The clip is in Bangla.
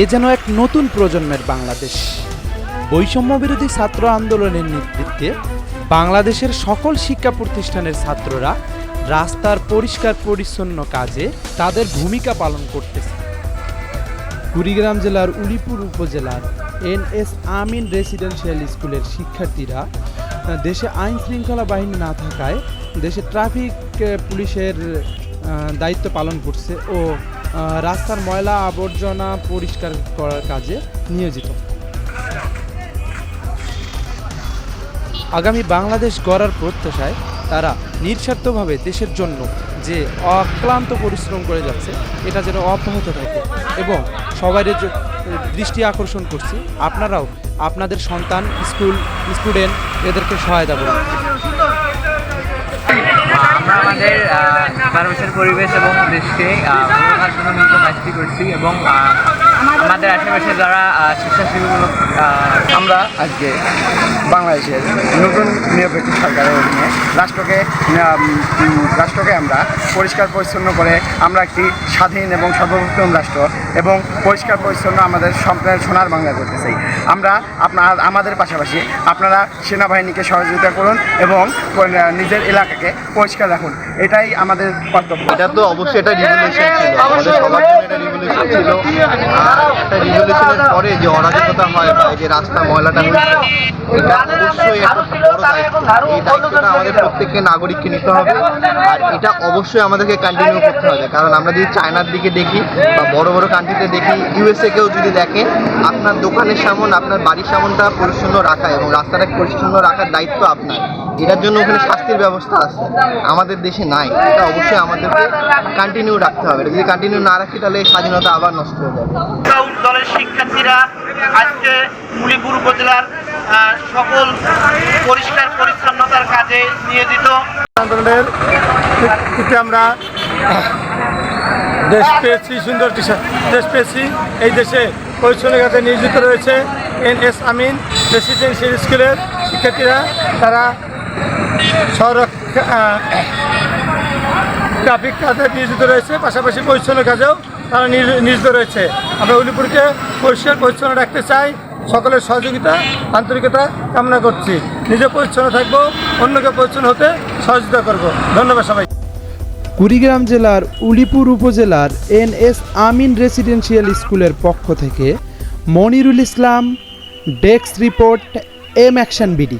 এ যেন এক নতুন প্রজন্মের বাংলাদেশ। বৈষম্য বিরোধী ছাত্র আন্দোলনের নেতৃত্বে বাংলাদেশের সকল শিক্ষা প্রতিষ্ঠানের ছাত্ররা রাস্তার পরিষ্কার পরিচ্ছন্ন কাজে তাদের ভূমিকা পালন করতেছে। কুড়িগ্রাম জেলার উলিপুর উপজেলার এন এস আমিন রেসিডেন্সিয়াল স্কুলের শিক্ষার্থীরা দেশে আইন শৃঙ্খলা বাহিনী না থাকায় দেশে ট্রাফিক পুলিশের দায়িত্ব পালন করছে ও রাস্তার ময়লা আবর্জনা পরিষ্কার করার কাজে নিয়োজিত। আগামী বাংলাদেশ গড়ার প্রত্যাশায় তারা নিঃস্বার্থভাবে দেশের জন্য যে অক্লান্ত পরিশ্রম করে যাচ্ছে, এটা যেন অব্যাহত থাকে এবং সবাই দৃষ্টি আকর্ষণ করছি, আপনারাও আপনাদের সন্তান, স্কুল, স্টুডেন্ট, এদেরকে সহায়তা করুন। আমাদের মানুষের পরিবেশ এবং দেশকে রাখার জন্য কাজটি করছি এবং আমাদের আশেপাশে যারা স্বেচ্ছাসেবীমূলক আমরা আজকে বাংলাদেশের নতুন নিরপেক্ষ সরকারের অধীনে রাষ্ট্রকে রাষ্ট্রকে আমরা পরিষ্কার পরিচ্ছন্ন করে আমরা একটি স্বাধীন এবং সর্বপ্রথম রাষ্ট্র এবং পরিষ্কার পরিচ্ছন্ন আমাদের সম্প্রদায় সোনার বাংলা করতে চাই। আমরা আপনার, আমাদের পাশাপাশি আপনারা সেনাবাহিনীকে সহযোগিতা করুন এবং নিজের এলাকাকে পরিষ্কার রাখুন। এটাই আমাদের কর্তব্য। এটা তো অবশ্যই একটা রিভলিউশন ছিল। আমাদের সবার জন্য এটা রিভলিউশন ছিল। আর পরে যে অরাজকতা হয় বা যে রাস্তা ময়লাটা হয়েছে এটা অবশ্যই একটা বড় দায়িত্ব এই দায়িত্বটা আমাদের প্রত্যেককে নাগরিককে নিতে হবে। আর এটা অবশ্যই আমাদেরকে কন্টিনিউ করতে হবে। কারণ আমরা যদি চায়নার দিকে দেখি বা বড় বড় কান্ট্রিতে দেখি ইউএসএ কেউ যদি দেখে আপনার দোকানের সামন আপনার বাড়ির সামনটা পরিচ্ছন্ন রাখা এবং রাস্তাটা পরিচ্ছন্ন রাখার দায়িত্ব আপনার। এটার জন্য ওখানে শাস্তির ব্যবস্থা আছে। আমাদের দেশে নাই। এটা অবশ্যই আমাদেরকে কন্টিনিউ রাখতে হবে। যদি কন্টিনিউ না রাখি তাহলে স্বাধীনতা আবার নষ্ট হয়ে যাবে। দলের শিক্ষার্থীরা আজকে মুলিপুর উপজেলার সকল পরিষ্কার পরিচ্ছন্নতার কাজে নিয়োজিত। আমরা দেশ পেয়েছি, সুন্দর দেশ- পেয়েছি, এই দেশে পরিচ্ছন্ন কাজে নিয়োজিত রয়েছে এন এস আমিন রেসিডেন্সিয়াল স্কুলের শিক্ষার্থীরা। তারা সংরক্ষা ট্রাফিক কাজে নিয়োজিত রয়েছে, পাশাপাশি পরিচ্ছন্ন কাজেও তারা নিয়োজ- নিয়োজিত রয়েছে। আমরা উলিপুরকে পরিষ্কার পরিচ্ছন্ন রাখতে চাই। সকলের সহযোগিতা, আন্তরিকতা কামনা করছি। নিজে পরিচ্ছন্ন থাকব, অন্যকে পরিচ্ছন্ন হতে সহযোগিতা করব। ধন্যবাদ সবাই কুড়িগ্রাম জেলার উলিপুর উপজেলার এন এস আমিন রেসিডেন্সিয়াল স্কুলের পক্ষ থেকে Monirul Islam, desk report, M action BD.